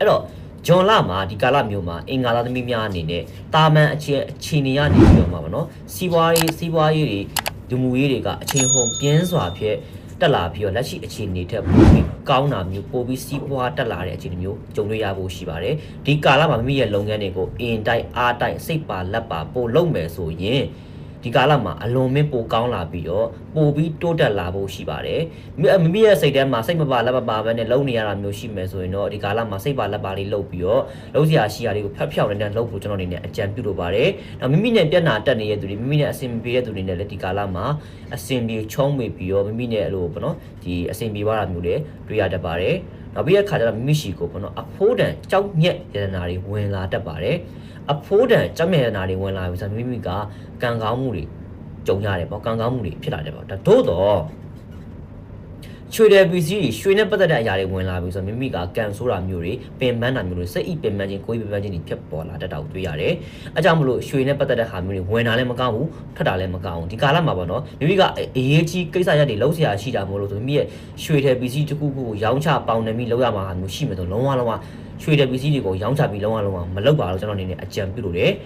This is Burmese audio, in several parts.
အဲ့တော့ဂျွန်လာမှာဒီကာလမျိုးမှာအင်္ဂါလာသမီးများအနေနဲ့တာမန်အခြေအခြေအနေရနေပြီးတော့မှာပေါ့နော်စီးပွားရေးစီးပွားရေးတွေလူမှုရေးတွေကအချိန်ဟုန်ပြင်းစွာဖြစ်တက်လာပြီးတော့လက်ရှိအခြေအနေထက်ပိုပြီးကောင်းတာမျိုးပိုပြီးစီးပွားတက်လာတဲ့အခြေအနေမျိုးကြုံတွေ့ရဖို့ရှိပါတယ်ဒီကာလမှာမိမိရဲ့လုပ်ငန်းတွေကိုအင်တိုက်အားတိုက်စိတ်ပါလက်ပါပို့လုပ်မယ်ဆိုရင် ဒီကာလမှာအလွန်မင်းပိုကောင်းလာပြီးတော့ပိုပြီးတိုးတက်လာဖို့ရှိပါတယ်မိမိမိရဲ့စိတ်ထဲမှာစိတ်မပါလက်မပါပဲနဲ့လုံနေရတာမျိုးရှိမယ်ဆိုရင်တော့ဒီကာလမှာစိတ်ပါလက်ပါလေးလုပ်ပြီးတော့လုံးစရာရှိရာတွေကိုဖျောက်ဖျောက်နေတဲ့လုပ်ဖို့ကျွန်တော်အနေနဲ့အကြံပြုလိုပါတယ်နောက်မိမိနဲ့ပြဿနာတက်နေတဲ့သူတွေမိမိနဲ့အဆင်မပြေတဲ့သူတွေနဲ့လည်းဒီကာလမှာအဆင်ပြေချုံးမေပြီးတော့မိမိနဲ့အဲ့လိုပေါ့နော်ဒီအဆင်ပြေသွားတာမျိုးတွေတွေ့ရတတ်ပါတယ် နောက်ပြီးတဲ့ခါကျတော့မိမိရှိကိုပေါ့နော်အဖိုးတန်ကြောက်ညက်ရတနာတွေဝင်လာတတ်ပါတယ်အဖိုးတန်ကြောက်ညက်ရတနာတွေဝင်လာပြီဆိုတော့မိမိကကံကောင်းမှုတွေကြုံရတယ်ပေါ့ကံကောင်းမှုတွေဖြစ်လာတယ်ပေါ့ဒါသို့တော့ ရွှေတယ်ပစ္စည်းတွေရွှေနဲ့ပတ်သက်တဲ့အရာတွေဝင်လာပြီဆိုတော့မိမိကကန်ဆိုးတာမျိုးတွေပင်ပန်းတာမျိုးတွေစိတ်ဣပင်ပန်းခြင်းကိုယ်ဣပင်ပန်းခြင်းတွေဖြစ်ပေါ်လာတတ်တာကိုတွေ့ရတယ်။အဲကြောင့်မလို့ရွှေနဲ့ပတ်သက်တဲ့ဟာမျိုးတွေဝင်တာလည်းမကောင်းဘူးထွက်တာလည်းမကောင်းဘူးဒီကာလမှာပေါ့နော်မိမိကအရေးကြီးကိစ္စရပ်တွေလုံးဆရာရှိတာမို့လို့ဆိုမိမိရဲ့ရွှေတယ်ပစ္စည်းတစ်ခုခုကိုရောင်းချပေါင်နေမိလောက်ရမှာဟာမျိုးရှိမယ်ဆိုလုံးဝလုံးဝရွှေတယ်ပစ္စည်းတွေကိုရောင်းချပြီးလုံးဝလုံးဝမလုပ်ပါတော့ကျွန်တော်အနေနဲ့အကြံပြုလို့တယ်။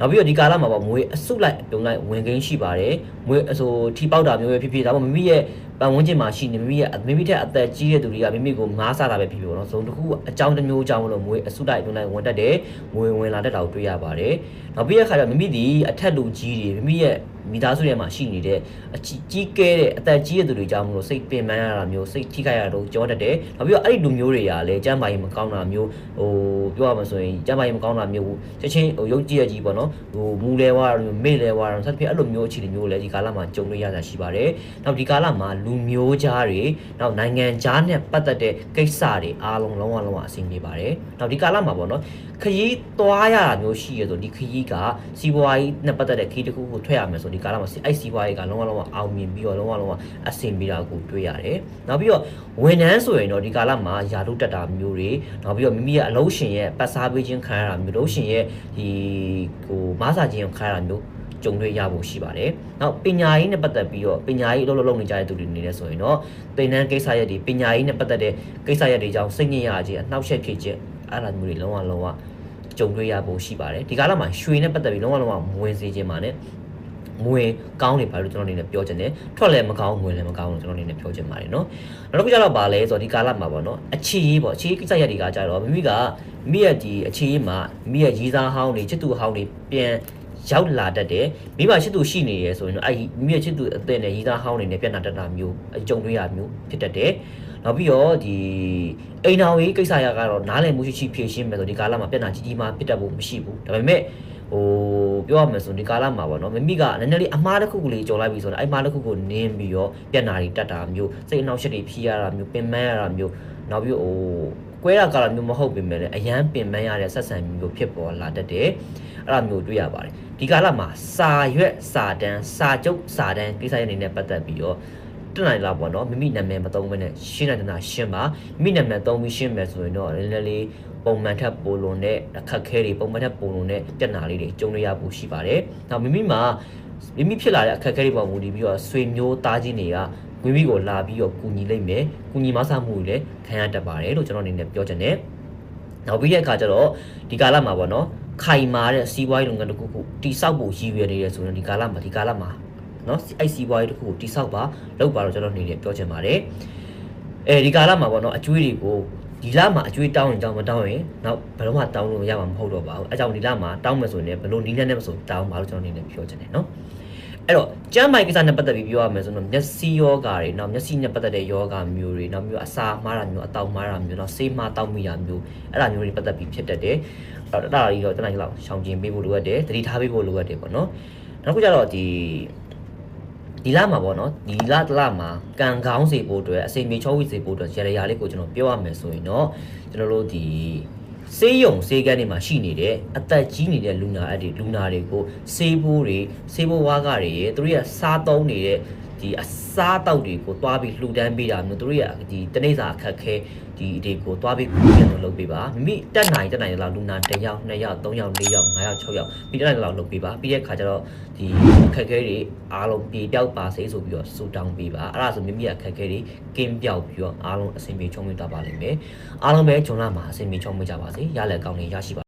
နောက်ပြီးတော့ဒီကာလမှာပေါ့မွေးအစုလိုက်အပြုံလိုက်ဝင်ကိန်းရှိပါတယ်မွေးအဆိုထီပေါက်တာမျိုးပဲဖြစ်ဖြစ်ဒါပေမဲ့မိမိရဲ့ပတ်ဝန်းကျင်မှာရှိနေမိမိရဲ့မိမိထက်အသက်ကြီးတဲ့သူတွေကမိမိကိုငားစားတာပဲဖြစ်ဖြစ်ပေါ့နော်ဇုံတစ်ခုအကြောင်းတစ်မျိုးအကြောင်းလို့မွေးအစုလိုက်အပြုံလိုက်ဝင်တတ်တယ်မွေးဝင်လာတတ်တာကိုတွေ့ရပါတယ်နောက်ပြီးတဲ့အခါကျမိမိဒီအထက်လူကြီးတွေမိမိရဲ့မိသားစုထဲမှာရှိနေတဲ့အကြီးကြီးကဲတဲ့အသက်ကြီးတဲ့သူတွေကြောင့်မလို့စိတ်ပင်ပန်းရတာမျိုးစိတ်ထိခိုက်ရတာတို့ကြောတတ်တယ်နောက်ပြီးတော့အဲ့ဒီလူမျိုးတွေကလည်းကျမ်းမာရေးမကောင်းတာမျိုးဟိုပြောရမှာဆိုရင်ကျမ်းမာရေးမကောင်းတာမျိုးချက်ချင်းဟိုရုပ်ကြည့်ရကြီးပေါ့နော်ဟိုမူလဲဝါမေ့လဲဝါဆက်ဖြစ်အဲ့လိုမျိုးအခြေအနေမျိုးလည်းဒီကာလမှာကြုံတွေ့ရတာရှိပါတယ်နောက်ဒီကာလမှာလူမျိုးကြားတွေနောက်နိုင်ငံကြားနဲ့ပတ်သက်တဲ့ကိစ္စတွေအားလုံးလုံးဝလုံးဝအဆင်ပြေပါတယ်နောက်ဒီကာလမှာပေါ့နော်ခရီးသွားရတာမျိုးရှိရဆိုဒီခရီးကစီးပွားရေးနဲ့ပတ်သက်တဲ့ခရီးတစ်ခုကိုထွက်ရမယ်ဆိုဒီကာလမှာအဲ့စီးပွားရေးကလုံးဝလုံးဝအောင်မြင်ပြီးတော့လုံးဝလုံးဝအဆင်ပြေတာကိုတွေ့ရတယ်နောက်ပြီးတော့ဝန်ထမ်းဆိုရင်တော့ဒီကာလမှာယာတို့တက်တာမျိုးတွေနောက်ပြီးတော့မိမိရဲ့အလုံးရှင်ရဲ့ပတ်စားပေးခြင်းခံရတာမျိုးလုံးရှင်ရဲ့ဒီဟိုမားစာခြင်းကိုခံရတာမျိုးကြုံတွေ့ရဖို့ရှိပါတယ်။နောက်ပညာရေးနဲ့ပတ်သက်ပြီးတော့ပညာရေးအလုပ်လုပ်လုပ်နေကြတဲ့သူတွေနေနေဆိုရင်တော့သင်တန်းကိစ္စရပ်တွေပညာရေးနဲ့ပတ်သက်တဲ့ကိစ္စရပ်တွေကြောင့်စိတ်ညစ်ရခြင်းအနှောက်အယှက်ဖြစ်ခြင်းအဲ့ဒါမျိုးတွေလုံးဝလုံးဝကြုံတွေ့ရဖို့ရှိပါတယ်။ဒီကာလမှာရွှေနဲ့ပတ်သက်ပြီးလုံးဝလုံးဝမဝင်စေခြင်းပါနဲ့မဝ င်ကောင်းနေပါလို့ကျွန်တော်အနေနဲ့ပြောချင်တယ်ထွက်လည်းမကောင်းဝင်လည်းမကောင်းလို့ကျွန်တော်အနေနဲ့ပြောချင်ပါတယ်เนาะနောက်တစ်ခုကျတော့ဗာလဲဆိုတော့ဒီကာလမှာပေါ့เนาะအခြေရေးပေါ့အခြေရေးကိစ္စရပ်တွေကကြတော့မိမိကမိရဲ့ဒီအခြေရေးမှာမိရဲ့ရီးစားဟောင်းတွေချစ်သူဟောင်းတွေပြန်ရောက်လာတတ်တယ်မိဘချစ်သူရှိနေရယ်ဆိုရင်တော့အဲ့မိရဲ့ချစ်သူအသက်နဲ့ရီးသားဟောင်းတွေနဲ့ပြန်လာတတ်တာမျိုးအကြုံတွေ့ရမျိုးဖြစ်တတ်တယ်နောက်ပြီးတော့ဒီအိမ်တော်ရေးကိစ္စရကတော့နားလည်မှုရှိရှိဖြည့်ရှင်းမယ်ဆိုဒီကာလမှာပြန်လာကြီးကြီးမားဖြစ်တတ်ဖို့မရှိဘူးဒါပေမဲ့ ဟိုပြောရမယ်ဆိုဒီကာလမှာပေါ့နော်မမိကနည်းနည်းလေးအမားတစ်ခုကလေးကြော်လိုက်ပြီဆိုတော့အဲ့မားတစ်ခုကိုနင်းပြီးတော့ပြန်လာတွေတက်တာမျိုးစိတ်အနှောက်အယှက်တွေဖြီးရတာမျိုးပင်ပန်းရတာမျိုးနောက်ပြီးဟိုကွဲတာကာလမျိုးမဟုတ်ပေမဲ့လည်းအရန်ပင်ပန်းရတဲ့ဆက်ဆံမျိုးဖြစ်ပေါ်လာတတ်တယ်အဲ့ဒါမျိုးတွေ့ရပါတယ်ဒီကာလမှာစာရွက်စာတန်းစာကျုပ်စာတန်းကိစ္စရနေနဲ့ပတ်သက်ပြီးတော့ တနိုင်လာပေါ့နော်မိမိနာမည်မသုံးဘဲနဲ့ရှင်းနိုင်တာရှင်းပါမိမိနာမည်သုံးပြီးရှင်းမယ်ဆိုရင်တော့နည်းနည်းလေးပုံမှန်ထက်ပိုလွန်တဲ့အခက်ခဲတွေပုံမှန်ထက်ပိုလွန်တဲ့ပြဿနာလေးတွေကြုံရရဖို့ရှိပါတယ်။နောက်မိမိမှာမိမိဖြစ်လာတဲ့အခက်ခဲတွေပေါ်မူတည်ပြီးတော့ဆွေမျိုးသားချင်းတွေကမိမိကိုလာပြီးတော့ကူညီလိုက်မယ်။ကူညီမဆမှုတွေလည်းခံရတတ်ပါတယ်လို့ကျွန်တော်အနေနဲ့ပြောချင်တယ်။နောက်ပြီးတဲ့အခါကျတော့ဒီကာလမှာပေါ့နော်ခိုင်မာတဲ့စီးပွားရေးလုပ်ငန်းတစ်ခုခုတိစောက်ဖို့ရည်ရွယ်နေရဆိုရင်ဒီကာလမှာဒီကာလမှာ နော်အဲ့စီးပွားရေးတစ်ခုကိုတိစောက်ပါလုပ်ပါတော့ကျွန်တော်အနေနဲ့ပြောချင်ပါတယ်။အဲဒီကာလမှာပေါ့နော်အကျွေးတွေကိုဒီလမှာအကျွေးတောင်းရင်တောင်းမတောင်းရင်နောက်ဘယ်တော့မှတောင်းလို့ရမှာမဟုတ်တော့ပါဘူးအဲကြောင့်ဒီလမှာတောင်းမယ်ဆိုရင်ဘယ်လိုနီးလန်းနဲ့မဆိုတောင်းပါလို့ကျွန်တော်အနေနဲ့ပြောချင်တယ်နော်အဲ့တော့ကျမ်းမိုင်ကိစ္စနဲ့ပတ်သက်ပြီးပြောရမယ်ဆိုတော့မျက်စိယောဂါတွေနောက်မျက်စိနဲ့ပတ်သက်တဲ့ယောဂါမျိုးတွေနောက်မျိုးအစာမှားတာမျိုးအတောက်မှားတာမျိုးနောက်ဆေးမှားတောက်မိတာမျိုးအဲ့ဒါမျိုးတွေပတ်သက်ပြီးဖြစ်တတ်တယ်အဲ့တော့အဲ့ဒါကြီးတော့တနိုင်လောက်ရှောင်ကျင်ပေးဖို့လိုအပ်တယ်သတိထားပေးဖို့လိုအပ်တယ်ပေါ့နော်နောက်တစ်ခုကျတော့ဒီ ဒီလမှာပေါ့နော်ဒီလတလမှာကံကောင်းစေဖို့အတွက်အစိမ်မြေချောဝိစေဖို့အတွက်ရရရလေးကိုကျွန်တော်ပြောရမယ်ဆိုရင်တော့ကျွန်တော်တို့ဒီစေးရုံစေးကန်းတွေမှာရှိနေတဲ့အသက်ကြီးနေတဲ့လူနာအဲ့ဒီလူနာတွေကိုစေးဘိုးတွေစေးဘိုးဝါးကတွေရေသူတို့ရစားသုံးနေတဲ့ ဒီအစားအသောက်တွေကိုတွားပြီးလှူဒန်းပေးတာမျိုးတို့ရဲ့ဒီတနေ့စာအခက်ခဲဒီတွေကိုတွားပြီးကူညီအောင်လုပ်ပေးပါမိမိတက်နိုင်တက်နိုင်လောက်လူနာ1ယောက်2ယောက်3ယောက်4ယောက်5ယောက်6ယောက်ပြီးတက်နိုင်လောက်လုပ်ပေးပါပြီးတဲ့ခါကျတော့ဒီအခက်ခဲတွေအားလုံးပြေပြောက်ပါစေဆိုပြီးတော့စူတောင်းပေးပါအဲ့ဒါဆိုမိမိရဲ့အခက်ခဲတွေကင်းပြောက်ပြီးတော့အားလုံးအဆင်ပြေချုံးမြတာပါလိမ့်မယ်အားလုံးပဲဂျွန်လာမှာအဆင်ပြေချုံးမကြပါစေရလက်ကောင်းတွေရရှိပါ